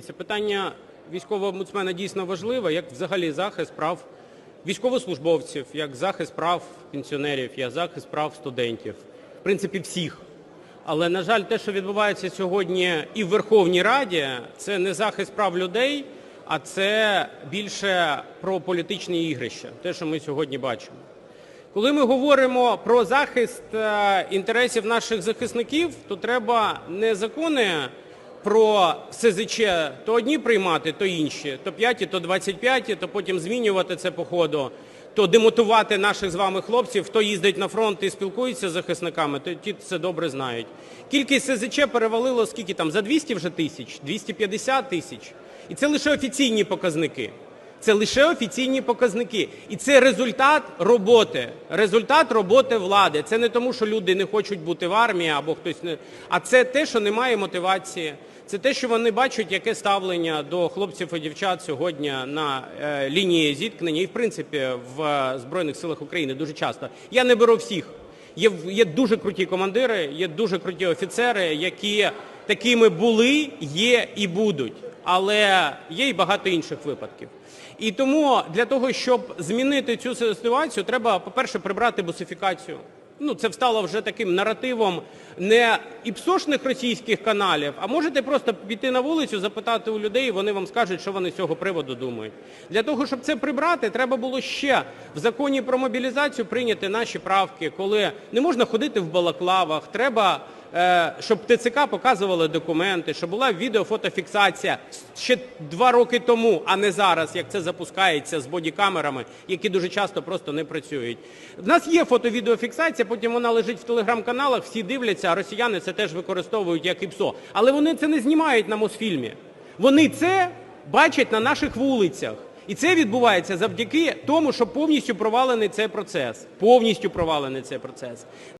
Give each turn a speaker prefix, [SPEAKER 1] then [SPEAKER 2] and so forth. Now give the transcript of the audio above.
[SPEAKER 1] Це питання військового омбудсмена дійсно важливе, як взагалі захист прав військовослужбовців, як захист прав пенсіонерів, як захист прав студентів, в принципі, всіх. Але, на жаль, те, що відбувається сьогодні і в Верховній Раді, це не захист прав людей, а це більше про політичні ігрища, те, що ми сьогодні бачимо. Коли ми говоримо про захист е, інтересів наших захисників, то треба не закони про СЗЧ то одні приймати, то інші, то 5, то 25, то потім змінювати це по ходу, то демотувати наших з вами хлопців, хто їздить на фронт і спілкується з захисниками, то ті це добре знають. Кількість СЗЧ перевалило скільки там, за 200 вже тисяч, 250 тисяч. І це лише офіційні показники. Це лише офіційні показники. І це результат роботи. Результат роботи влади. Це не тому, що люди не хочуть бути в армії або хтось не. А це те, що немає мотивації. Це те, що вони бачать, яке ставлення до хлопців і дівчат сьогодні на е, лінії зіткнення і, в принципі, в е, Збройних силах України дуже часто. Я не беру всіх. Є, є дуже круті командири, є дуже круті офіцери, які такими були, є і будуть. Але є і багато інших випадків. І тому для того, щоб змінити цю ситуацію, треба, по-перше, прибрати бусифікацію. Ну, це стало вже таким наративом не іпсошних російських каналів, а можете просто піти на вулицю, запитати у людей, і вони вам скажуть, що вони з цього приводу думають. Для того, щоб це прибрати, треба було ще в законі про мобілізацію прийняти наші правки, коли не можна ходити в балаклавах, треба щоб ТЦК показували документи, щоб була відеофотофіксація ще два роки тому, а не зараз, як це запускається з бодікамерами, які дуже часто просто не працюють. У нас є фото-відеофіксація, потім вона лежить в телеграм-каналах, всі дивляться, а росіяни це теж використовують як ІПСО. Але вони це не знімають на Мосфільмі. Вони це бачать на наших вулицях. І це відбувається завдяки тому, що повністю провалений цей процес. Повністю провалений цей процес.